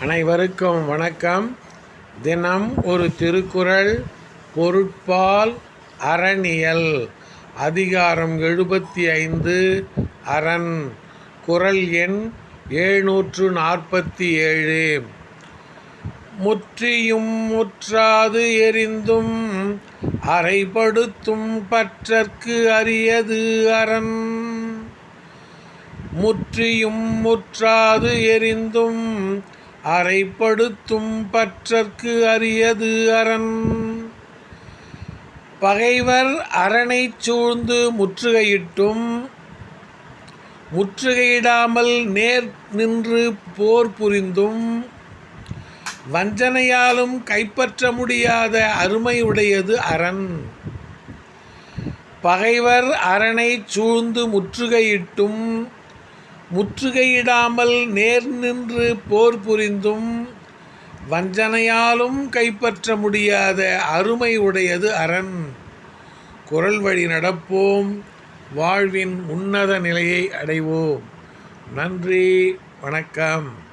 அனைவருக்கும் வணக்கம். தினம் ஒரு திருக்குறள் பொருட்பால் அறனியல் அதிகாரம் எழுபத்தி ஐந்து அரண். குறள் எண் எழுநூற்று நாற்பத்தி ஏழு. முற்றியும் முற்றாது எரிந்தும் அறைபடுத்தும் பற்றற்கு அரியது அரண். முற்றியும் முற்றாது எரிந்தும் அறைப்படுத்தும் பற்றற்கு அரியது அரண். பகைவர் அரணை சூழ்ந்து முற்றுகையிட்டும் முற்றுகையிடாமல் நேர் நின்று போர் புரிந்தும் வஞ்சனையாலும் கைப்பற்ற முடியாத அருமையுடையது அரண். பகைவர் அரணை சூழ்ந்து முற்றுகையிட்டும் முற்றுகையிடாமல் நேர் நின்று போர் புரிந்தும் வஞ்சனையாலும் கைப்பற்ற முடியாத அருமை உடையது அரண். குரல் வழி நடப்போம் வாழ்வின் உன்னத நிலையை அடைவோம். நன்றி வணக்கம்.